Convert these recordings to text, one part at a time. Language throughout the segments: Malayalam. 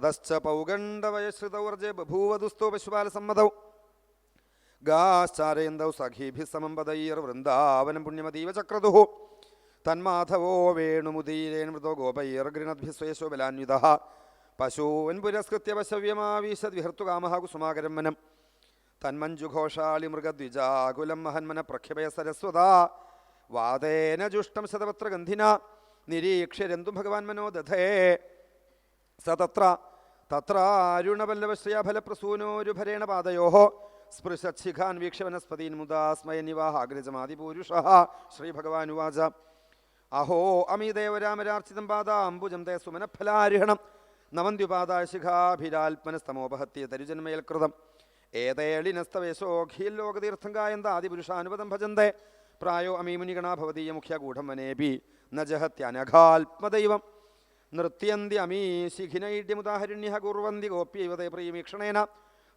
തതശ്ച പൗഗണ്ഡവയശ്രിതൗർജെ ബഭൂവധുസ്തോ പശുപാലസമ്മതൗ. ഗാശ്ചാരയന്തൗ സഖീഭി സമം വൃന്ദാവനം പുണ്യമതീവ ചക്രതുഃ. തന്മാധവോ വേണുമുദീരേൺ മൃതോ ഗോപൈർഗൃണദ്ഭി സ്വയശോ ബലാന്വിത. പശൂൻ പുരസ്കൃത്യ പശവ്യമാവീശത് വിഹർത്തുകാമഹ കുസുമാകരം വനം തന്മഞ്ജുഘോഷാളി മൃഗദ്വിജാകുലം മഹന്മന പ്രഖ്യപയ സരസ്വതാ. വാദേന ജുഷ്ടം ശതപത്ര ഗന്ധിന. നിരീക്ഷ്യരന്തു ഭഗവാൻ മനോദധേ. സ തത്ര തത്രാരുണപല്ലവശ്രയാഫലപ്രസൂനോരുഭരേണ പാദയോ സ്പൃശിഖാൻ വീക്ഷ്യ വനസ്പതീൻ മുദാ സ്മയനിവാഹാഗ്രജമാതിപൂരുഷ ശ്രീഭഗവാനുവാച. അഹോ അമീദേവരാമരാർച്ചിതം പാദാംബുജം തേ സുമനഫലാരിഹണം. നമന്ത്യുപാദായ ശിഖാഭിരാത്മനസ്തമോപഹത്യ തരുജന്മയൽകൃതം. ഏതേളിനസ്തവേശോഖീൽ ലോകതീർത്ഥം കായന്ത ആദിപുരുഷാനുപദം ഭജന്തേ. പ്രായോ അമീമുനിഗണാ ഭവതീയ മുഖ്യഗൂഢം വനേപി നജഹത്യനഘാത്മദൈവം ജഹത്യനഘാത്മദൈവം നൃത്യന്തി അമീശിഖിനൈഡ്യമുദാഹരിണ്യ കുർവന്തി ഗോപ്യൈവതേ പ്രിയമീക്ഷണേന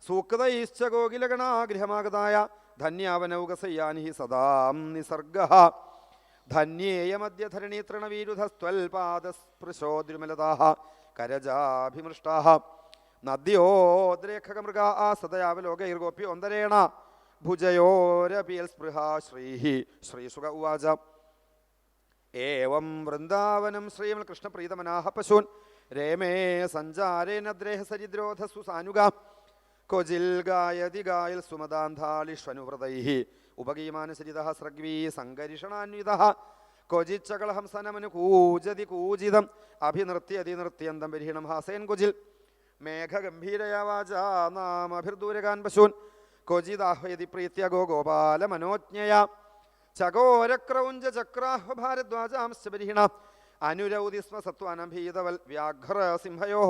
സൂക്തൈശ്ച ഗോകിലഗണാഗൃഹമാഗതായ ധന്യാവനൗകസയ്യാനി സദാം നിസർഗ. ധന്യേയമദ്യ തൃണവീരുധസ്ത്വൽപാദസ്പൃശോദ്രുമലതാ കരജാഭിമൃഷ്ടാ നദ്യോദ്രേഖകമൃഗാ ആ സദയാവലോകൈർഗോപ്യോന്തരേണ ഭുജയോരപിയൽ സ്പൃഹ ശ്രീ ശ്രീസുഖ ഉവാച. ഏവം വൃന്ദാവനം ശ്രീമൽ കൃഷ്ണപ്രീതമനാഹ പശൂൻ. രേമേ സഞ്ചാരേനദ്രേഹ സരിദ്രോധ സാനുഗ. കൊജിൽ ഗായതി ഗായൽ സുമദാന്ധാളിഷ്വനുവൃതൈ ഉപഗീമാനുസരിത സ്രഗ്വീ സങ്കരിഷണാന്വിത ക്വചിച്ചകളഹംസനമനു കൂജതി കൂജിതം. അഭിനൃത്യതി നൃത്യന്തം പരിഹീണം ഹാസേൻ കൊജിൽ. മേഘഗംഭീരയാ വാച നാമഭിർദൂരകാൻ പശൂൻ. കൊജിദാഹ്വയതി പ്രീത്യ ഗോ ഗോപാല മനോജ്ഞയാ. ചകോരക്രൗഞ്ച ചക്രാഹ്വ ഭാരദ്വാജാംശ പരിഹിണ അനുരൗതി സ്മ സത്വാനഭീതവൽ വ്യാഘ്ര സിംഹയോ.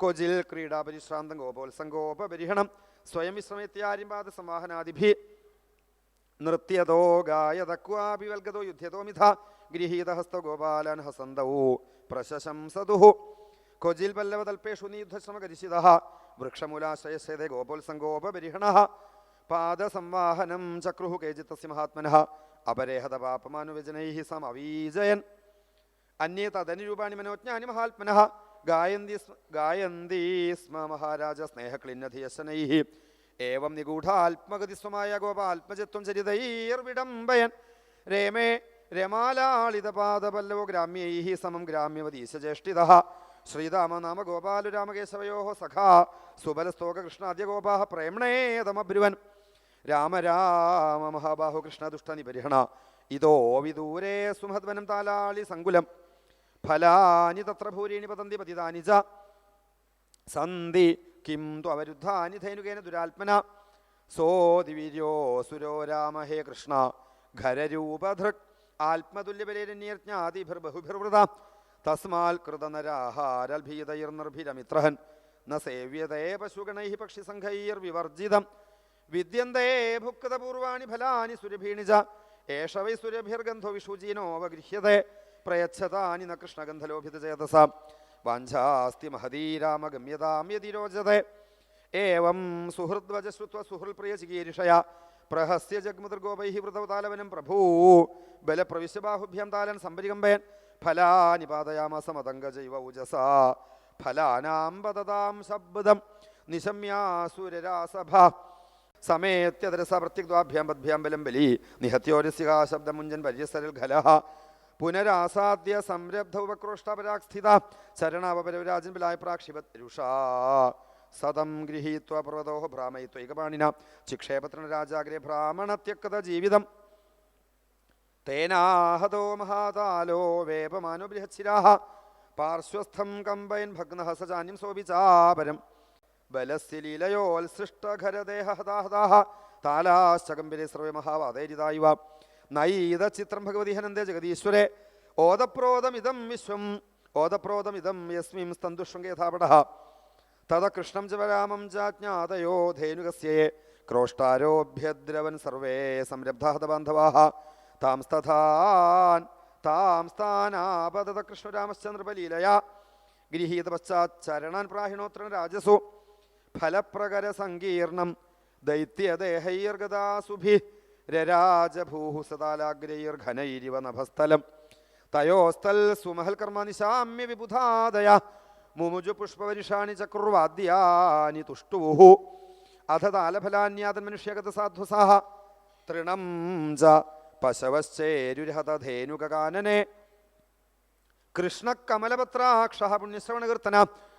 കൊജിൽ ക്രീഡാപരിശ്രാന്തം ഗോപോത്സംഗോപരിഹണം സ്വയം വിശ്രമിത്യാരിമ്പാദ സമാഹനാദിഭി നൃത്യതോ ഗായതക്വാപി വൽഗതോ യുദ്ധ്യതോ മിഥ ഗൃഹീതഹസ്ത ഗോപാലൻ ഹസന്തൗ പ്രശംസതു കൊജിൽ പല്ലവതൽപേഷു നീയുദ്ധശ്രമകരിശിത വൃക്ഷമൂലാശ്രയസേതേ ഗോപോത്സംഗോപരിഹണ പാദസംവാഹനം ചക്രുഹു കേജിത്തസ്യ മഹാത്മനഃ അപരേഹത പാപമാനുവചനൈ സമവീജയൻ. അന്യേ തദനുരൂപാണി മനോജ്ഞാനി മഹാത്മനഃ ഗായന്തി ഗായന്തി സ്മ മഹാരാജ സ്നേഹക്ലിന്നധിയശനൈ ഏവം നിഗൂഢാത്മഗതിസ്വമായ ഗോപാത്മജത്വം ചരിതൈർവിടംബയൻ. രേമേ രമാലാളിതപാദപല്ലവോ ഗ്രാമ്യൈ സമം ഗ്രാമ്യവതീശജ്യേഷ്ഠിതः. ശ്രീരാമ നാമ ഗോപാലുരാമകേശവയോ സഖാ. സുബലസ്തോകൃഷ്ണാദ്യ ഗോപാ പ്രേംണേതമബ്രുവൻ രാമ രാമ മഹാബാഹു കൃഷ്ണ ദുഷ്ടനിപരിഹണ ഇതോ വിദൂരേ സുമഹദ്വനം താലാളി സങ്കുലം. ഫലാനി തത്ര ഭൂരീണി പതന്തി പതിതാനി ച സന്ധി കിം ത്വവരുദ്ധാനി ധൈനുകേന ദുരാത്മന. സോ ദിവീര്യോ സുരോ രാമ ഹേ കൃഷ്ണ. ഖരരൂപധൃക് ആത്മതുല്യബലേരന്യജ്ഞാതിഭിർബഹുഭിർവൃത തസ്മാൽ കൃതനരാഹാരൽഭീതൈർനിർഭിരമിത്രഹൻ. ന സേവ്യതേ പശുഗണൈ പക്ഷിസംഘൈർവിവർജിതം വിദ്യന്തേ ഭുക്തപൂർവാണി ഫലാനി സുരഭീണിജ. ഏഷവൈ സുരഭിർഗന്ധോ വിഷുജീനോപഗൃഹ്യത്തെ പ്രയച്ഛതാനി ന കൃഷ്ണഗന്ധലോഭിതചേതസ വാഞ്ചാസ്തി മഹതീരാമഗമ്യതാം യതിരോചത്തെ ഏവം സുഹൃദ്വജ ശ്രുത്വ സുഹൃൽപ്രിയ ചികീരിഷയ. പ്രഹസ്യ ജഗ്മുദർഗോപൈ വൃതവതാലവനം പ്രഭൂ. ബലപ്രവിശ്യബാഹുഭ്യം താലൻ സംപരികമ്പേൻ ഫലാനി പാതയാമാസ മതംഗജൈവ ഊജസ. ഫലാനാം പതതാം ശബ്ദം. നിശമ്യാസുരരാസഭ. സമേത്യതരസ പദ്ഭ്യം പദ്ഭ്യാം ബലം ബലി. നിഹത്യോരസികാ ശബ്ദമുഞ്ചൻ പരിസരൽ ഖലഹ. പുനരാസാദ്യ സംരബ്ധ ഉപക്രോഷ്ടാപരാസ്ഥിത ചരണാപരവിരാജൻ ബലായ പ്രാക്ഷിപത് രുഷാ. സതം ഗൃഹീത്വ പർവതോ ഭ്രാമയിത്വൈകപാണിന ചിക്ഷേപത്രണ രാജാഗ്രേ ഭ്രാമണത്യക്കത ജീവിതം. തേനാഹതോ മഹാതാലോ വേപമാനോ ബൃഹച്ചിരാഹ പാർശ്വസ്ഥം കമ്പയൻ ഭഗ്നഹസാന്യം സോപിചാപരം ബലസ്യ ലീലയോത്സൃഷ്ടഖരദേഹഹതാഹതാഹ താലാശ്ചകമ്പിരെ സർവേ മഹാവാതേരിതായുവ നൈത ചിത്രം ഭഗവതി ഹനന്ദേ ജഗദീശ്വരെ. ഓതപ്രോതമിതം വിശ്വം. ഓതപ്രോതമിതം യസ്മിം സ്തന്തുഷൃംഗേഥാപട തത കൃഷ്ണം ച ജാജ്ഞാദയോ ചാജ്ഞാതയോ ധേനുകസ്യേ ക്രോഷ്ടാരോഭ്യദ്രവൻ സർവേ സംരബ്ധാഹതബാന്ധവാः താം താംസ്തഥാൻ താം സ്ഥാനാപതത കൃഷ്ണരാമശ്ചന്ദ്രപലീലയാ ചരണാൻ പ്രാഹിണോത്രൻ പ്രാഹിണോത്ര രാജസു. ഫലപ്രകര സങ്കീർണം ദൈത്യദേഹൈർഗദാസുഭി രരാജഭൂഹു സദാലാഗ്രൈർഘനൈരിവ നഭസ്ഥലം. തയോസ്തൽ സുമഹൽ കർമാനിശാമ്യ വിബുധാദയ മുമുജു പുഷ്പവരിഷാണി ചക്രുർവാദ്യാനി തുഷ്ടുവുഹു. അധ താലഫലാന്യാതൻ മനുഷ്യഗത സാധ്വസാഹ തൃണം ച പശവശ്ചേരുരഹതധേനുകാനനെ കൃഷ്ണകമലപത്രാക്ഷ പുണ്യശ്രവണകീർത്തന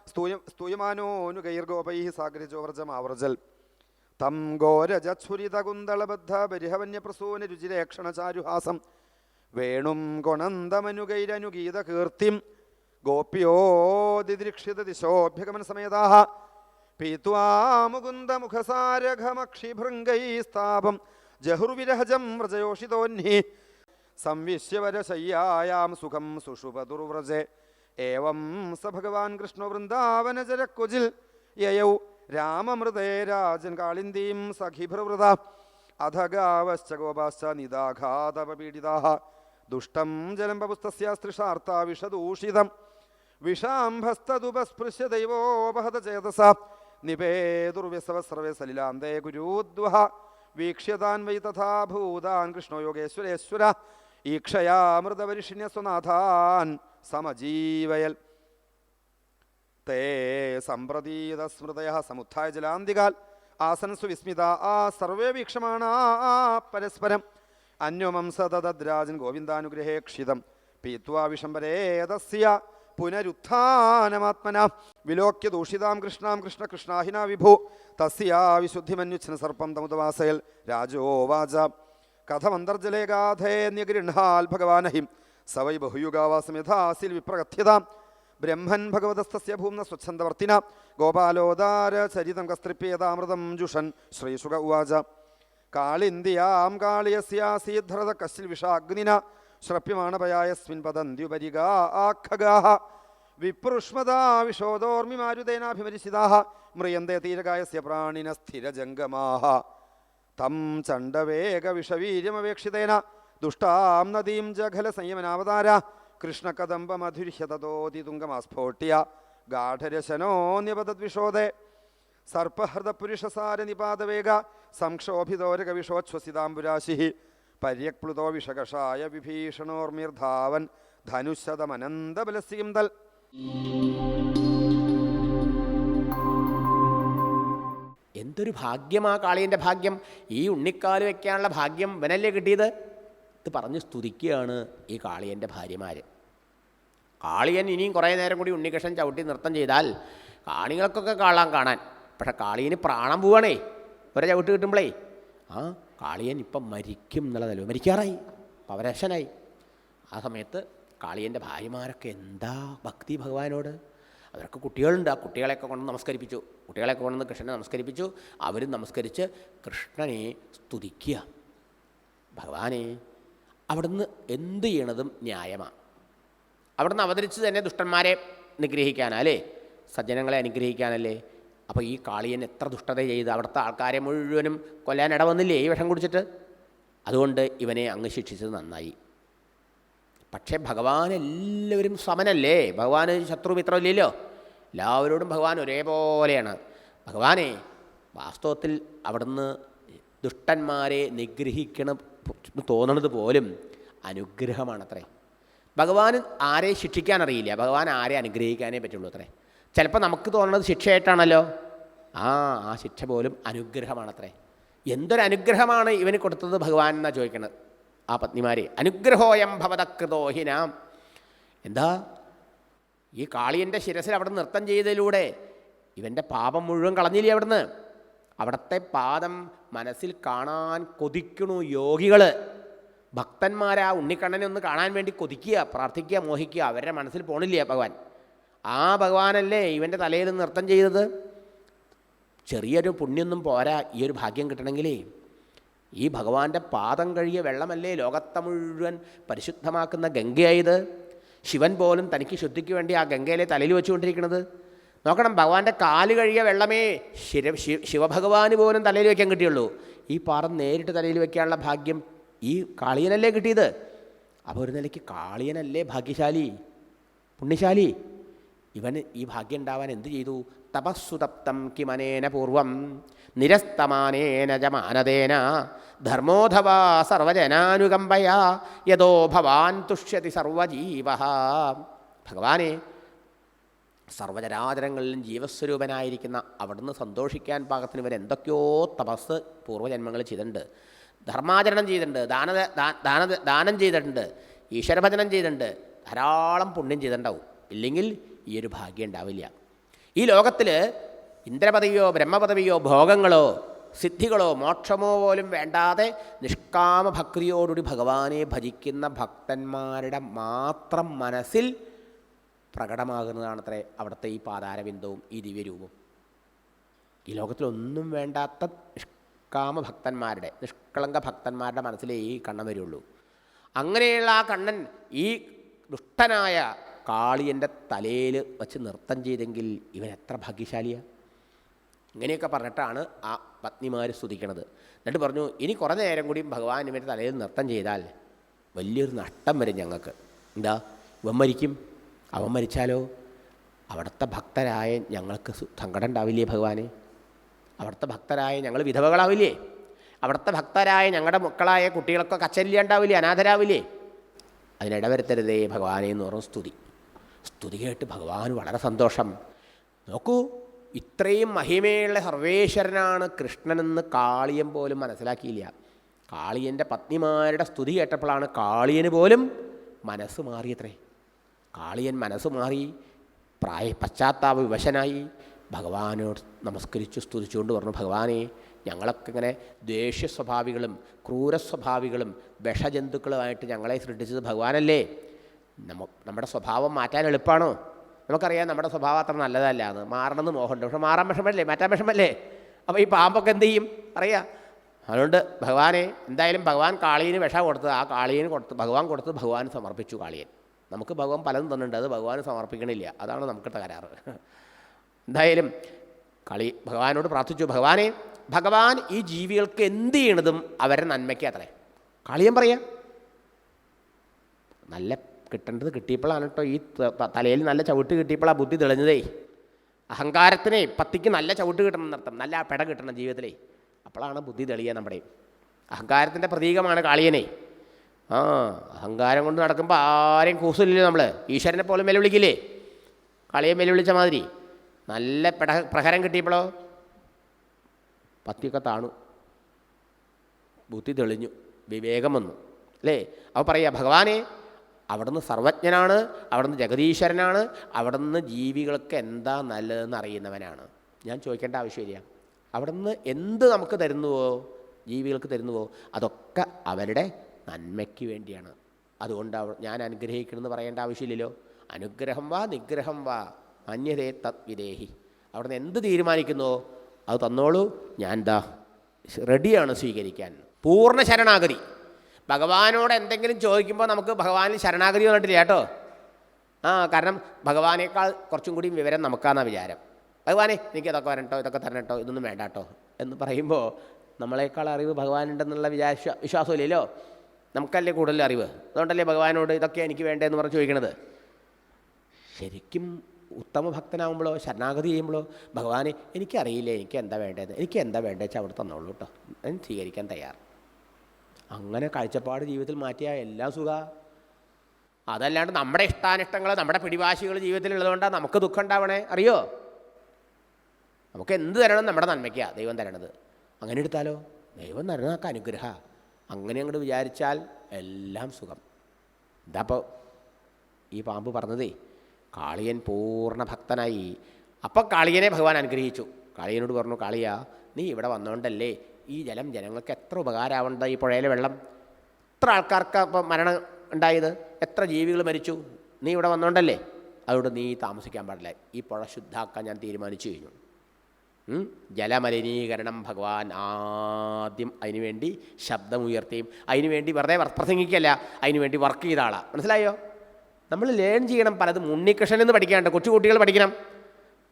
സ്തൂയ സ്തൂയമാനോനുഗൈർഗോപൈ സാഗ്രജോ വ്രജമാവ്രജൽ തം ഘോരജുരിതകുന്തളബദ്ധ ബരിഹവന്യപ്രസൂന രുചിരേക്ഷണചാരുഹാസം. വേണും ഗുണന്തമനുഗൈരനുഗീത കീർത്തിം ഗോപ്യോദിദൃക്ഷിത ദിശോഭ്യഗമന സമേതാഹ പീത്വാ മുകുന്ദമുഖസാരഘമക്ഷിഭൃംഗൈസ്താപം ജഹുർവിരഹജം വ്രജയോഷിതോന്നി സംവിശ്യവരശയ്യായാം സുഖം സുഷുപതുർവ്രജെ. ഏവം സ ഭഗവാൻ കൃഷ്ണ വൃന്ദാവനജരക്കുജിൽ യയൗ രാമമൃതേ രാജൻ കാളിന്ദീം സഖിഭ്രവൃത അധ ഗാവശ്ച ഗോപാശ്ച നിദാഘാതപീഡിതാः ദുഷ്ടം ജലം ബപുസ്തസ്യാസ്തൃഷാർത്താ വിഷദൂഷിതം. വിഷാംഭസ്തതുപസ്പൃശ്യ ദൈവോപഹത ചേതസ. നിപേതുർവ്യസവ സർവേ സലിലാന്തേ ഗുരുദ്വഹ. വീക്ഷ്യതാൻ വൈ തഥാ ഭൂതാൻ കൃഷ്ണോ യോഗേശ്വരേശ്വര. ഈക്ഷയാമൃതപരിഷിണ്യ സ്വനാഥാൻ സമജീവയൽ. തേ സമ്പ്രതീത സ്മൃതയ സമുത്ഥായ ജലാന്തികാൽ. ആസനസു വിസ്മിത ആ സർവേ വീക്ഷമാണ പരസ്പരം. അന്വമം ഗോവിന്ദാനുഗ്രഹേക്ഷിതം ഗോവിന്ദാനുഗ്രഹേ ക്ഷിതം. പീത്വാ വിഷംബരേതസ്യ പുനരുത്ഥാനമാത്മന. വിലോക്യ ദൂഷിതാം കൃഷ്ണാം കൃഷ്ണ കൃഷ്ണാഹിന വിഭു. തസ്യാ വിശുദ്ധിമന്യുച്ഛന സർപ്പം തമുദവാസയൽ രാജോവാച കഥമന്തർജലേ ഗാധേ ന്യഗൃഹാൽ ഭഗവാനഹിം. സവൈ ബഹുയുഗാവാസം വിപ്രകഥ്യതാം ബ്രഹ്മൻ ഭഗവതസ്തസ്യ ഭൂമ്ന സ്വച്ഛന്ദവർത്തിന. ഗോപാലോദാര ചരിതം കസ്തൃപ്യേതാമൃതം ജുഷൻ. ശ്രീശുക ഉവാച. കാളിന്ദിയാം കാളിയസ്യാസീധൃത കശിൽ വിഷാഗ്നിന. ശ്രപ്യമാണപയായസ്മിൻ പതന്ത്യുപരിഗാ ആഖഗാഹ. വിപ്രുഷ്മതാ വിശോദോർമി മാരുതേനാഭിമരിശിതാഹ മ്രിയന്തേ തീരകായസ്യ പ്രാണിന സ്ഥിരജംഗമാഹ. തം ചണ്ഡവേഗവിഷവീര്യമപേക്ഷിതേന. ദുഷ്ടാം നദീം ജഘല സംയമനാവതാര കൃഷ്ണകദംബമധുര്യതതോതിതുംഗമാസ്ഫോട്യ ഗാഠരശനോന്യപതദ്വിഷോദേ സർപ്പഹൃതപുരുഷസാര നിപാതവേഗ സംക്ഷോഭിതോരകവിഷോച്ഛ്വസിതാംബുരാശി പര്യക്പ്ലുതോ വിഷകഷായ വിഭീഷണോർമിർധാവൻ ധനുശതമനന്തബലസ്യം തൽ എന്തൊരു ഭാഗ്യമാ കാളിയന്റെ ഭാഗ്യം? ഈ ഉണ്ണിക്കാൽ വെക്കാനുള്ള ഭാഗ്യം വനല്ലേ കിട്ടിയത്? ഇത് പറഞ്ഞ് സ്തുതിക്കുകയാണ് ഈ കാളിയന്റെ ഭാര്യമാർ കാളിയൻ ഇനിയും കുറേ നേരം കൂടി ഉണ്ണികൃഷ്ണൻ ചവിട്ടി നൃത്തം ചെയ്താൽ കാണികൾക്കൊക്കെ കാളാൻ കാണാൻ. പക്ഷേ കാളിയന് പ്രാണം പോവാണേ. ഒരേ ചവിട്ട് കിട്ടുമ്പോഴേ ആ കാളിയൻ ഇപ്പം മരിക്കും എന്നുള്ളതല്ലോ മരിക്കാറായി. പവരശനായി ആ സമയത്ത് കാളിയന്റെ ഭാര്യമാരൊക്കെ എന്താ ഭക്തി ഭഗവാനോട്? അവർക്ക് കുട്ടികളുണ്ട്. ആ കുട്ടികളെയൊക്കെ കൊണ്ട് നമസ്കരിപ്പിച്ചു. കുട്ടികളെയൊക്കെ കൊണ്ടുവന്ന് കൃഷ്ണനെ നമസ്കരിപ്പിച്ചു. അവരും നമസ്കരിച്ച് കൃഷ്ണനെ സ്തുതിക്കുക. ഭഗവാനെ അവിടുന്ന് എന്ത് ചെയ്യണതും ന്യായമാണ് അവിടുന്ന് അവതരിച്ച് തന്നെ ദുഷ്ടന്മാരെ നിഗ്രഹിക്കാനല്ലേ സജ്ജനങ്ങളെ അനുഗ്രഹിക്കാനല്ലേ അപ്പോൾ ഈ കാളിയൻ എത്ര ദുഷ്ടത ചെയ്ത് അവിടുത്തെ ആൾക്കാരെ മുഴുവനും കൊല്ലാൻ ഇടവന്നില്ലേ ഈ വിഷം കുടിച്ചിട്ട്? അതുകൊണ്ട് ഇവനെ അങ്ങ് ശിക്ഷിച്ചത് നന്നായി. പക്ഷേ ഭഗവാൻ എല്ലാവരും സമനല്ലേ? ഭഗവാന് ശത്രുമിത്രമില്ലല്ലോ എല്ലാവരോടും ഭഗവാൻ ഒരേപോലെയാണ്. ഭഗവാനെ വാസ്തവത്തിൽ അവിടുന്ന് ദുഷ്ടന്മാരെ നിഗ്രഹിക്കണം തോന്നണത് പോലും അനുഗ്രഹമാണത്രേ. ഭഗവാൻ ആരെ ശിക്ഷിക്കാൻ അറിയില്ല ഭഗവാൻ ആരെ അനുഗ്രഹിക്കാനേ പറ്റുള്ളൂ അത്രേ. ചിലപ്പോൾ നമുക്ക് തോന്നുന്നത് ശിക്ഷയായിട്ടാണല്ലോ. ആ ആ ശിക്ഷ പോലും അനുഗ്രഹമാണത്രേ. എന്തൊരു അനുഗ്രഹമാണ് ഇവന് കൊടുത്തത് ഭഗവാൻ എന്നാണ് ചോദിക്കുന്നത് ആ പത്നിമാരെ? അനുഗ്രഹോയം ഭവതകൃതോഹിനാം എന്താ? ഈ കാളിയന്റെ ശിരസിൽ അവിടെ നൃത്തം ചെയ്തതിലൂടെ ഇവന്റെ പാപം മുഴുവൻ കളഞ്ഞില്ലേ അവിടുന്ന്? അവിടുത്തെ പാദം മനസ്സിൽ കാണാൻ കൊതിക്കണു യോഗികൾ ഭക്തന്മാരാ ഉണ്ണിക്കണ്ണനെ ഒന്ന് കാണാൻ വേണ്ടി കൊതിക്കുക പ്രാർത്ഥിക്കുക മോഹിക്കുക അവരുടെ മനസ്സിൽ പോണില്ല ഭഗവാൻ? ആ ഭഗവാനല്ലേ ഇവന്റെ തലയിൽ നൃത്തം ചെയ്തത്? ചെറിയൊരു പുണ്യൊന്നും പോരാ ഈ ഒരു ഭാഗ്യം കിട്ടണമെങ്കിലേ. ഈ ഭഗവാന്റെ പാദം കഴിയ വെള്ളമല്ലേ ലോകത്തെ മുഴുവൻ പരിശുദ്ധമാക്കുന്ന ഗംഗയായത്? ശിവൻ പോലും തനിക്ക് ശുദ്ധിക്ക് വേണ്ടി ആ ഗംഗയിലെ തലയിൽ വെച്ചുകൊണ്ടിരിക്കുന്നത്. നോക്കണം ഭഗവാന്റെ കാൽ കഴിയ വെള്ളമേ ശിര ശിവഭഗവാന് പോലും തലയിൽ വയ്ക്കാൻ കിട്ടിയുള്ളൂ. ഈ പാറ നേരിട്ട് തലയിൽ വയ്ക്കാനുള്ള ഭാഗ്യം ഈ കാളിയനല്ലേ കിട്ടിയത്? അപ്പോൾ ഒരു നിലയ്ക്ക് കാളിയനല്ലേ ഭാഗ്യശാലി? പുണ്യശാലി? ഇവന് ഈ ഭാഗ്യം ഉണ്ടാവാൻ എന്ത് ചെയ്തു? തപസ്സുതപ്തം കിമനേന പൂർവം നിരസ്തമാനേന ജമാനതേന ധർമ്മോധവാ സർവജനാനുകമ്പയാ യതോ ഭവാൻ തുഷ്യതി സർവജീവ ഭഗവാനെ സർവചരാചരങ്ങളിലും ജീവസ്വരൂപനായിരിക്കുന്ന അവിടുന്ന് സന്തോഷിക്കാൻ പാകത്തിന് ഇവർ എന്തൊക്കെയോ തപസ് പൂർവജന്മങ്ങൾ ചെയ്തിട്ടുണ്ട്. ധർമാചരണം ചെയ്തിട്ടുണ്ട് ദാന ദാന ദാനം ചെയ്തിട്ടുണ്ട് ഈശ്വരഭജനം ചെയ്തിട്ടുണ്ട് ധാരാളം പുണ്യം ചെയ്തിട്ടുണ്ടാവും. ഇല്ലെങ്കിൽ ഈ ഒരു ഭാഗ്യം ഉണ്ടാവില്ല. ഈ ലോകത്തിൽ ഇന്ദ്രപദവിയോ ബ്രഹ്മപദവിയോ ഭോഗങ്ങളോ സിദ്ധികളോ മോക്ഷമോ പോലും വേണ്ടാതെ നിഷ്കാമ ഭക്തിയോടുകൂടി ഭഗവാനെ ഭജിക്കുന്ന ഭക്തന്മാരുടെ മാത്രം മനസ്സിൽ പ്രകടമാകുന്നതാണത്രേ അവിടുത്തെ ഈ പാതാരബിന്ദവും ഈ ദിവ്യരൂപവും. ഈ ലോകത്തിലൊന്നും വേണ്ടാത്ത നിഷ്കാമ ഭക്തന്മാരുടെ നിഷ്കളങ്ക ഭക്തന്മാരുടെ മനസ്സിലേ ഈ കണ്ണൻ വരുള്ളൂ. അങ്ങനെയുള്ള ആ കണ്ണൻ ഈ ദുഷ്ടനായ കാളിയന്റെ തലയിൽ വച്ച് നൃത്തം ചെയ്തെങ്കിൽ ഇവൻ എത്ര ഭാഗ്യശാലിയാണ് ഇങ്ങനെയൊക്കെ പറഞ്ഞിട്ടാണ് ആ പത്നിമാർ സ്തുതിക്കണത്. എന്നിട്ട് പറഞ്ഞു ഇനി കുറേ നേരം കൂടി ഭഗവാൻ ഇവരുടെ തലയിൽ നൃത്തം ചെയ്താൽ വലിയൊരു നഷ്ടം വരും ഞങ്ങൾക്ക്. എന്താ? ഇവൻ മരിക്കും? അവൻ മരിച്ചാലോ? അവിടുത്തെ ഭക്തരായ ഞങ്ങൾക്ക് സങ്കടം ഉണ്ടാവില്ലേ ഭഗവാനെ? അവിടുത്തെ ഭക്തരായ ഞങ്ങൾ വിധവകളാവില്ലേ? അവിടുത്തെ ഭക്തരായ ഞങ്ങളുടെ മക്കളായ കുട്ടികളൊക്കെ കച്ചരില്ലാണ്ടാവില്ലേ അനാഥരാവില്ലേ? അതിനിടവരുത്തരുതേ ഭഗവാനെ എന്ന് പറഞ്ഞു സ്തുതി. സ്തുതി കേട്ട് ഭഗവാൻ വളരെ സന്തോഷം. നോക്കൂ ഇത്രയും മഹിമയുള്ള സർവേശ്വരനാണ് കൃഷ്ണനെന്ന് കാളിയൻ പോലും മനസ്സിലാക്കിയില്ല. കാളിയന്റെ പത്നിമാരുടെ സ്തുതി കേട്ടപ്പോഴാണ് കാളിയന് പോലും മനസ്സ് മാറിയത്രേ. കാളിയൻ മനസ്സ് മാറി പ്രായ പശ്ചാത്താപ വിവശനായി. ഭഗവാനോട് നമസ്കരിച്ചു സ്തുതിച്ചുകൊണ്ട് പറഞ്ഞു ഭഗവാനെ ഞങ്ങളൊക്കെ ഇങ്ങനെ ദേഷ്യ സ്വഭാവികളും ക്രൂര സ്വഭാവികളും വിഷജന്തുക്കളുമായിട്ട് ഞങ്ങളെ സൃഷ്ടിച്ചത് ഭഗവാനല്ലേ? നമ്മ നമ്മുടെ സ്വഭാവം മാറ്റാൻ എളുപ്പമാണോ നമുക്കറിയാം നമ്മുടെ സ്വഭാവം അത്ര നല്ലതല്ല എന്ന്. മാറണമെന്ന് മോഹമുണ്ട്. പക്ഷെ മാറാൻ വിഷമല്ലേ മാറ്റാൻ വിഷമല്ലേ അപ്പോൾ ഈ പാമ്പൊക്കെ എന്ത് ചെയ്യും? അറിയാം? അതുകൊണ്ട് ഭഗവാനെ എന്തായാലും ഭഗവാൻ കാളിയന് വിഷം കൊടുത്തത് ആ കാളിയന് കൊടുത്ത് ഭഗവാൻ കൊടുത്തത് ഭഗവാൻ സമർപ്പിച്ചു കാളിയൻ നമുക്ക് ഭഗവാൻ പലതും തന്നിട്ടുണ്ട്. അത് ഭഗവാൻ സമർപ്പിക്കണില്ല. അതാണ് നമുക്ക് തകരാറ് എന്തായാലും കളി ഭഗവാനോട് പ്രാർത്ഥിച്ചു. ഭഗവാനെ ഭഗവാൻ ഈ ജീവികൾക്ക് എന്ത് ചെയ്യണതും അവരുടെ നന്മയ്ക്ക് അത്രേ. കളിയൻ പറയാം നല്ല കിട്ടേണ്ടത് കിട്ടിയപ്പോഴാണ് കേട്ടോ ഈ തലയിൽ നല്ല ചവിട്ട് കിട്ടിയപ്പോഴാണ് ബുദ്ധി തെളിഞ്ഞതേ. അഹങ്കാരത്തിനെ പത്തിക്ക് നല്ല ചവിട്ട് കിട്ടണം എന്നർത്ഥം. നല്ല പെട കിട്ടണം ജീവിതത്തിലേ. അപ്പോഴാണ് ബുദ്ധി തെളിയുക നമ്മുടെ. അഹങ്കാരത്തിന്റെ പ്രതീകമാണ് കാളിയനെ. ആ അഹങ്കാരം കൊണ്ട് നടക്കുമ്പോൾ ആരെയും കൂസില്ലേ നമ്മൾ ഈശ്വരനെ പോലും വെല്ലുവിളിക്കില്ലേ? കളിയെ വെല്ലുവിളിച്ച മാതിരി. നല്ല പെട പ്രഹരം കിട്ടിയപ്പോഴോ? പത്തിയൊക്കെ താണു. ബുദ്ധി തെളിഞ്ഞു. വിവേകം വന്നു. അല്ലേ? അപ്പോൾ പറയുക ഭഗവാനെ അവിടുന്ന് സർവജ്ഞനാണ് അവിടുന്ന് ജഗതീശ്വരനാണ് അവിടുന്ന് ജീവികൾക്ക് എന്താ നല്ലതെന്ന് അറിയുന്നവനാണ്. ഞാൻ ചോദിക്കേണ്ട ആവശ്യമില്ല അവിടുന്ന് എന്ത് നമുക്ക് തരുന്നുവോ ജീവികൾക്ക് തരുന്നുവോ അതൊക്കെ അവരുടെ നന്മയ്ക്ക് വേണ്ടിയാണ്. അതുകൊണ്ട് ഞാൻ അനുഗ്രഹിക്കണമെന്ന് പറയേണ്ട ആവശ്യമില്ലല്ലോ. അനുഗ്രഹം വാ നിഗ്രഹം വാ. മാന്യതേ തത് വിദേഹി. അവിടുന്ന് എന്ത് തീരുമാനിക്കുന്നുവോ അത് തന്നോളൂ. ഞാൻ ദാ റെഡിയാണ് സ്വീകരിക്കാൻ. പൂർണ ശരണാഗതി. ഭഗവാനോട് എന്തെങ്കിലും ചോദിക്കുമ്പോൾ നമുക്ക് ഭഗവാനിൽ ശരണാഗതി വന്നിട്ടില്ല കേട്ടോ. ആ കാരണം ഭഗവാനേക്കാൾ കുറച്ചും കൂടി വിവരം നമുക്കാണെന്ന വിചാരം. ഭഗവാനെ എനിക്ക് ഇതൊക്കെ വരട്ടോ ഇതൊക്കെ തരണട്ടോ ഇതൊന്നും വേണ്ട കേട്ടോ. എന്ന് പറയുമ്പോൾ നമ്മളെക്കാൾ അറിവ് ഭഗവാനുണ്ടെന്നുള്ള വിചാരിച്ച വിശ്വാസമില്ലല്ലോ നമുക്കല്ലേ കൂടുതൽ അറിവ്? അതുകൊണ്ടല്ലേ ഭഗവാനോട് ഇതൊക്കെ എനിക്ക് വേണ്ടതെന്ന് പറഞ്ഞ് ചോദിക്കണത്. ശരിക്കും ഉത്തമ ഭക്തനാകുമ്പോഴോ ശരണാഗതി ചെയ്യുമ്പോഴോ ഭഗവാനെ എനിക്കറിയില്ല എനിക്ക് എന്താ വേണ്ടത് എനിക്ക് എന്താ വേണ്ടത് വെച്ചാൽ അവിടെ തന്നോളൂ കേട്ടോ. ഞാൻ സ്വീകരിക്കാൻ തയ്യാർ അങ്ങനെ കാഴ്ചപ്പാട് ജീവിതത്തിൽ മാറ്റിയാൽ എല്ലാം സുഖ. അതല്ലാണ്ട് നമ്മുടെ ഇഷ്ടാനിഷ്ടങ്ങൾ നമ്മുടെ പിടിവാശികൾ ജീവിതത്തിലുള്ളതുകൊണ്ടാണ് നമുക്ക് ദുഃഖം ഉണ്ടാവണേ. അറിയോ? നമുക്ക് എന്ത് തരണം നമ്മുടെ നന്മയ്ക്കാണ് ദൈവം തരണത്. അങ്ങനെ എടുത്താലോ? ദൈവം തരുന്നതൊക്കെ അനുഗ്രഹ. അങ്ങനെ അങ്ങോട്ട് വിചാരിച്ചാൽ എല്ലാം സുഖം. ഇതപ്പോൾ ഈ പാമ്പ് പറഞ്ഞതേ കാളിയൻ പൂർണ ഭക്തനായി. അപ്പം കാളിയനെ ഭഗവാൻ അനുഗ്രഹിച്ചു. കാളിയനോട് പറഞ്ഞു കാളിയ നീ ഇവിടെ വന്നുകൊണ്ടല്ലേ ഈ ജലം ജനങ്ങൾക്ക് എത്ര ഉപകാരമാവേണ്ട ഈ പുഴയിലെ വെള്ളം? എത്ര ആൾക്കാർക്ക് ഇപ്പം മരണം ഉണ്ടായത്? എത്ര ജീവികൾ മരിച്ചു? നീ ഇവിടെ വന്നോണ്ടല്ലേ? അതുകൊണ്ട് നീ താമസിക്കാൻ പാടില്ല. ഈ പുഴ ശുദ്ധാക്കാൻ ഞാൻ തീരുമാനിച്ചു കഴിഞ്ഞു. ജലമലിനീകരണം ഭഗവാൻ ആദ്യം അതിനുവേണ്ടി ശബ്ദമുയർത്തിയും അതിനുവേണ്ടി വെറുതെ പ്രസംഗിക്കല്ല അതിനുവേണ്ടി വർക്ക് ചെയ്ത ആളാണ് മനസ്സിലായോ? നമ്മൾ ലേൺ ചെയ്യണം പലതും ഉണ്ണികൃഷ്ണൻ എന്ന് പഠിക്കാനുണ്ട്. കൊച്ചുകുട്ടികൾ പഠിക്കണം.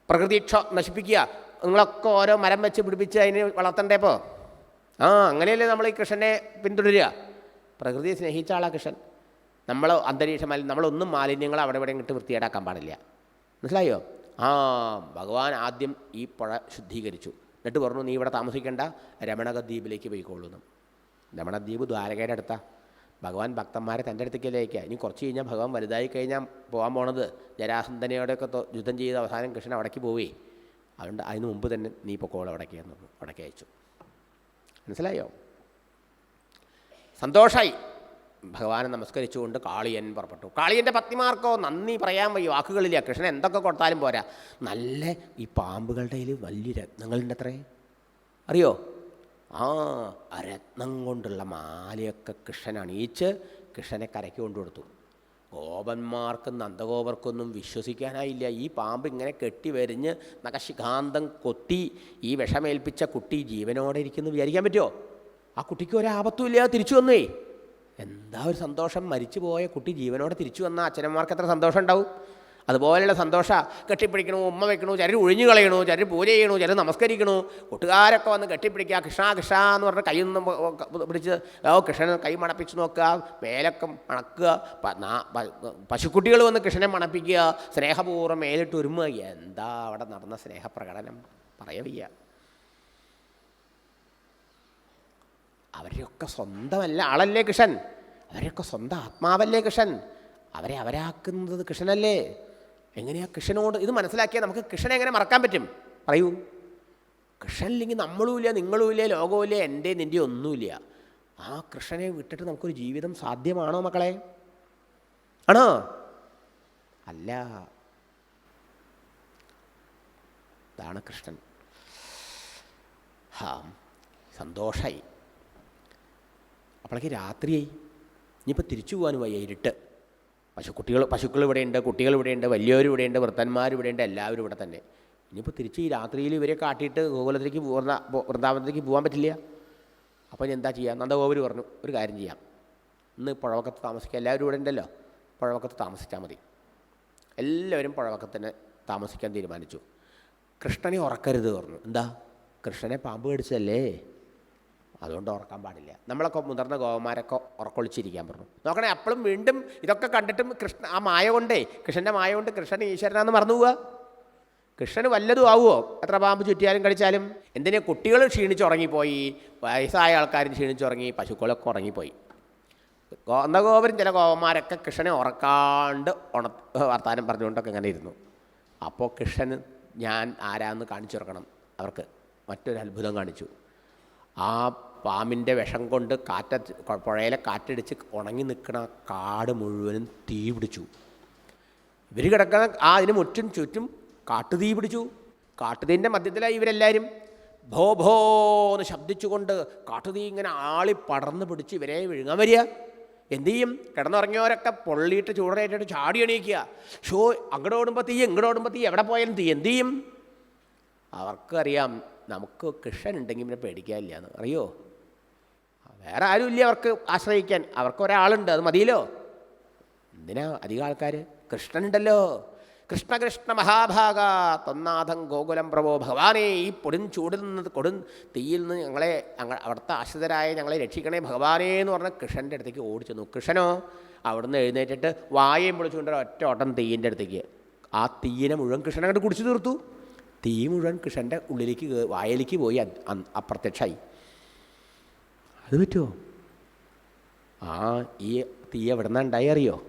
പ്രകൃതിക്ഷ നശിപ്പിക്കുക. നിങ്ങളൊക്കെ ഓരോ മരം വെച്ച് പിടിപ്പിച്ച് അതിന് വളർത്തണ്ടേപ്പോൾ ആ അങ്ങനെയല്ലേ നമ്മൾ ഈ കൃഷ്ണനെ പിന്തുടരുക? പ്രകൃതിയെ സ്നേഹിച്ച ആളാ കൃഷ്ണൻ. നമ്മൾ അന്തരീക്ഷ മാലിന്യം നമ്മളൊന്നും മാലിന്യങ്ങൾ അവിടെ ഇവിടെ ഇങ്ങോട്ട് വൃത്തിയേടാക്കാൻ പാടില്ല. മനസ്സിലായോ? ആ ഭഗവാൻ ആദ്യം ഈ പുഴ ശുദ്ധീകരിച്ചു. എന്നിട്ട് പറഞ്ഞു നീ ഇവിടെ താമസിക്കേണ്ട രമണക പോയിക്കൊള്ളുന്നു രമണദ്വീപ് ദ്വാരകയുടെ അടുത്താ. ഭഗവാൻ ഭക്തന്മാരെ തന്റെ അടുത്തേക്കല്ലേ അയക്കുക ഇനി കുറച്ച് കഴിഞ്ഞാൽ ഭഗവാൻ വലുതായി കഴിഞ്ഞാൽ പോകാൻ പോണത്. ജരാസന്ധനയോടെയൊക്കെ യുദ്ധം ചെയ്ത് അവസാനം കൃഷ്ണൻ അവിടേക്ക് പോവേ. അതുകൊണ്ട് അതിന് മുമ്പ് തന്നെ നീ പൊക്കോൾ അവിടേക്ക് എന്ന് പറഞ്ഞു അവിടേക്ക് അയച്ചു. മനസ്സിലായോ? സന്തോഷമായി ഭഗവാനെ നമസ്കരിച്ചുകൊണ്ട് കാളിയൻ പുറപ്പെട്ടു. കാളിയന്റെ പത്നിമാർക്കോ നന്ദി പറയാൻ വയ്യ. വാക്കുകളില്ല. കൃഷ്ണൻ എന്തൊക്കെ കൊടുത്താലും പോരാ. നല്ല ഈ പാമ്പുകളുടെ വലിയ രത്നങ്ങളുണ്ട് അത്രേ. അറിയോ? ആ രത്നം കൊണ്ടുള്ള മാലയൊക്കെ കൃഷ്ണൻ അണിയിച്ച് കൃഷ്ണനെ കരയ്ക്ക് കൊണ്ടുകൊടുത്തു. ഗോപന്മാർക്കും നന്ദഗോപർക്കൊന്നും വിശ്വസിക്കാനായില്ല. ഈ പാമ്പ് ഇങ്ങനെ കെട്ടി വരിഞ്ഞ് നഖശിഖാന്തം കൊത്തി ഈ വിഷമേൽപ്പിച്ച കുട്ടി ജീവനോടെ ഇരിക്കുന്നു വിചാരിക്കാൻ പറ്റുമോ ആ കുട്ടിക്ക് ഒരാപത്തും ഇല്ല തിരിച്ചു വന്നേ. എന്താ ഒരു സന്തോഷം? മരിച്ചു പോയ കുട്ടി ജീവനോടെ തിരിച്ചു വന്ന അച്ഛനന്മാർക്ക് എത്ര സന്തോഷം ഉണ്ടാവും അതുപോലെയുള്ള സന്തോഷ കെട്ടിപ്പിടിക്കണു ഉമ്മ വെക്കണു ചരി ഒഴിഞ്ഞു കളയണു ചരി പൂജ ചെയ്യണു ചരി നമസ്കരിക്കണു. കൂട്ടുകാരൊക്കെ വന്ന് കെട്ടിപ്പിടിക്കുക കൃഷ്ണ കൃഷ്ണ എന്ന് പറഞ്ഞ് കൈ നിന്ന് പിടിച്ച് ഓ കൃഷ്ണൻ കൈ മണപ്പിച്ച് നോക്കുക മേലൊക്കെ മണക്കുക പശുക്കുട്ടികൾ വന്ന് കൃഷ്ണനെ മണപ്പിക്കുക സ്നേഹപൂർവം മേലിട്ട് ഒരുമ എന്താ അവിടെ നടന്ന സ്നേഹപ്രകടനം? പറയവയ്യ അവരെയൊക്കെ സ്വന്തമല്ല ആളല്ലേ കൃഷ്ണൻ. അവരെയൊക്കെ സ്വന്തം ആത്മാവല്ലേ കൃഷ്ണൻ. അവരെ അവരാക്കുന്നത് കൃഷ്ണനല്ലേ. എങ്ങനെയാ കൃഷ്ണനോട് ഇത് മനസ്സിലാക്കിയാൽ നമുക്ക് കൃഷ്ണനെ എങ്ങനെ മറക്കാൻ പറ്റും? പറയൂ. കൃഷ്ണനില്ലെങ്കിൽ നമ്മളുമില്ല നിങ്ങളുമില്ല ലോകവുമില്ല എന്റെ നിന്റെ ഒന്നുമില്ല ആ കൃഷ്ണനെ വിട്ടിട്ട് നമുക്കൊരു ജീവിതം സാധ്യമാണോ മക്കളെ? ആണോ? അല്ല. ഇതാണ് കൃഷ്ണൻ. ഹാ സന്തോഷമായി അപ്പോഴേക്ക് രാത്രിയായി. ഇനിയിപ്പോൾ തിരിച്ചു പോകാനും വയ്യ ഇരുട്ട്. പശുക്കുട്ടികൾ പശുക്കൾ ഇവിടെയുണ്ട് കുട്ടികൾ ഇവിടെയുണ്ട് വലിയവർ ഇവിടെയുണ്ട് വൃത്തന്മാർ ഇവിടെയുണ്ട് എല്ലാവരും ഇവിടെ തന്നെ. ഇനിയിപ്പോൾ തിരിച്ച് ഈ രാത്രിയിൽ ഇവരെ കാട്ടിയിട്ട് ഗോകുലത്തിലേക്ക് വൃന്ദ വൃന്ദാവനത്തിലേക്ക് പോകാൻ പറ്റില്ല? അപ്പോൾ ഞാൻ എന്താ ചെയ്യാം? നന്ദഗോപുർ പറഞ്ഞു ഒരു കാര്യം ചെയ്യാം. ഇന്ന് പുഴവക്കത്ത് താമസിക്കുക എല്ലാവരും ഇവിടെ ഉണ്ടല്ലോ? പുഴവക്കത്ത് താമസിച്ചാൽ മതി. എല്ലാവരും പുഴവക്കത്തിന് താമസിക്കാൻ തീരുമാനിച്ചു. കൃഷ്ണനെ ഉറക്കരുത് പറഞ്ഞു. എന്താ? കൃഷ്ണനെ പാമ്പ് കടിച്ചതല്ലേ? അതുകൊണ്ട് ഉറക്കാൻ പാടില്ല. നമ്മളൊക്കെ മുതിർന്ന ഗോപന്മാരൊക്കെ ഉറക്കൊളിച്ചിരിക്കാൻ പറഞ്ഞു. നോക്കണേ അപ്പോഴും വീണ്ടും ഇതൊക്കെ കണ്ടിട്ടും കൃഷ്ണ ആ മായ കൊണ്ടേ കൃഷ്ണന്റെ മായ കൊണ്ട് കൃഷ്ണൻ ഈശ്വരനാന്ന് മറന്നു പോവുക കൃഷ്ണന് വല്ലതും ആവുമോ എത്ര പാമ്പ് ചുറ്റിയാലും കടിച്ചാലും? എന്തിനാ കുട്ടികൾ ക്ഷീണിച്ചുറങ്ങിപ്പോയി വയസ്സായ ആൾക്കാരും ക്ഷീണിച്ചുറങ്ങി പശുക്കളൊക്കെ ഉറങ്ങിപ്പോയി. ഗോന്ദഗോപുരം ചില ഗോപന്മാരൊക്കെ കൃഷ്ണനെ ഉറക്കാണ്ട് ഉണ വർത്താനം പറഞ്ഞുകൊണ്ടൊക്കെ ഇങ്ങനെ ഇരുന്നു. അപ്പോൾ കൃഷ്ണൻ ഞാൻ ആരാന്ന് കാണിച്ചുറക്കണം. അവർക്ക് മറ്റൊരു അത്ഭുതം കാണിച്ചു. ആ പാമ്പിന്റെ വിഷം കൊണ്ട് കാറ്റ പുഴയിലെ കാറ്റടിച്ച് ഉണങ്ങി നിൽക്കുന്ന കാട് മുഴുവനും തീ പിടിച്ചു. ഇവർ കിടക്കുന്ന ആ അതിന് മുറ്റും ചുറ്റും കാട്ടുതീ പിടിച്ചു. കാട്ടുതീന്റെ മധ്യത്തിലായി ഇവരെല്ലാവരും ഭോ ഭോ എന്ന് ശബ്ദിച്ചുകൊണ്ട് കാട്ടുതീ ഇങ്ങനെ ആളി പടർന്നു പിടിച്ച് ഇവരെ വിഴുങ്ങാൻ വരിക. എന്തു ചെയ്യും? കിടന്നുറങ്ങിയവരൊക്കെ പൊള്ളിയിട്ട് ചൂടേറ്റിട്ട് ചാടി എണീക്കുക. ഷോ അങ്ങോട്ട് ഓടുമ്പോൾ തീ ഇങ്ങോട്ട് ഓടുമ്പോൾ തീ എവിടെ പോയാലും തീ. എന്തു ചെയ്യും? അവർക്കറിയാം നമുക്ക് കൃഷ്ണൻ ഉണ്ടെങ്കിൽ പിന്നെ പേടിക്കാനില്ല എന്ന്. അറിയോ? വേറെ ആരുമില്ല അവർക്ക് ആശ്രയിക്കാൻ. അവർക്ക് ഒരാളുണ്ട് അത് മതിയല്ലോ. എന്തിനാ അധികം ആൾക്കാർ കൃഷ്ണനുണ്ടല്ലോ. കൃഷ്ണ കൃഷ്ണ മഹാഭാഗ തൊന്നാഥം ഗോകുലം പ്രഭോ. ഭഗവാനേ ഈ പൊടും ചൂടിൽ നിന്ന് കൊടും തീയിൽ നിന്ന് ഞങ്ങളെ അവിടുത്തെ ആശ്രിതരായ ഞങ്ങളെ രക്ഷിക്കണേ ഭഗവാനേ എന്ന് പറഞ്ഞ കൃഷ്ണന്റെ അടുത്തേക്ക് ഓടിച്ചെന്നു കൃഷ്ണനോ അവിടുന്ന് എഴുന്നേറ്റിട്ട് വായയും പൊളിച്ചുകൊണ്ട് ഒറ്റ ഓട്ടം തീയിന്റെ അടുത്തേക്ക്. ആ തീയിനെ മുഴുവൻ കൃഷ്ണൻ അങ്ങോട്ട് കുടിച്ചു തീർത്തു. തീ മുഴുവൻ കൃഷ്ണന്റെ ഉള്ളിലേക്ക് വായലേക്ക് പോയി അപ്രത്യക്ഷമായി അത് പറ്റുമോ ആ ഈ തീ എവിടെ നിന്നുണ്ടായി അറിയോ?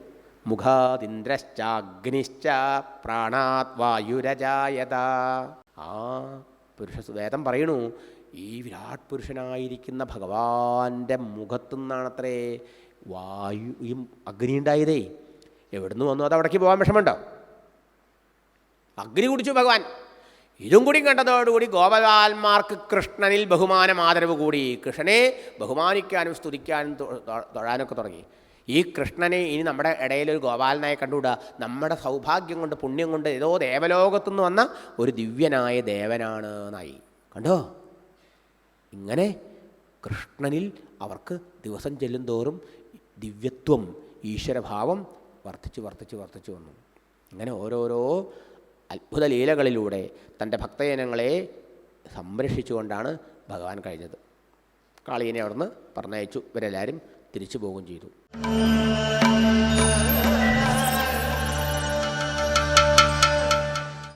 മുഖാതിന്ദ്രശ്ചാഗ്നിശ്ച പ്രാണാത് വായുരജായത. ആ പുരുഷ വേദം പറയണു ഈ വിരാട് പുരുഷനായിരിക്കുന്ന ഭഗവാന്റെ മുഖത്തു നിന്നാണത്രേ വായു ഈ അഗ്നി ഉണ്ടായതേ. എവിടുന്ന് വന്നു? അത് അവിടേക്ക് പോകാൻ വിഷമമുണ്ടോ? അഗ്നി കുടിച്ചു ഭഗവാൻ. ഇതും കൂടി കണ്ടതോടുകൂടി ഗോപകാൽമാർക്ക് കൃഷ്ണനിൽ ബഹുമാനം ആദരവ് കൂടി. കൃഷ്ണനെ ബഹുമാനിക്കാനും സ്തുതിക്കാനും തൊഴാനൊക്കെ തുടങ്ങി. ഈ കൃഷ്ണനെ ഇനി നമ്മുടെ ഇടയിൽ ഒരു ഗോപാലനായി കണ്ടുകൂടാ? നമ്മുടെ സൗഭാഗ്യം കൊണ്ട് പുണ്യം കൊണ്ട് ഏതോ ദേവലോകത്തുനിന്ന് വന്ന ഒരു ദിവ്യനായ ദേവനാണ് എന്നായി കണ്ടോ? ഇങ്ങനെ കൃഷ്ണനിൽ അവർക്ക് ദിവസം ചെല്ലും തോറും ദിവ്യത്വം ഈശ്വരഭാവം വർദ്ധിച്ച് വർദ്ധിച്ച് വർദ്ധിച്ചു വന്നു. അങ്ങനെ ഓരോരോ അത്ഭുത ലീലകളിലൂടെ തന്റെ ഭക്തജനങ്ങളെ സംരക്ഷിച്ചുകൊണ്ടാണ് ഭഗവാൻ കഴിഞ്ഞത്. കാളിയനെ അവിടുന്ന് പറഞ്ഞയച്ചു. ഇവരെല്ലാവരും തിരിച്ചു പോവുകയും ചെയ്തു.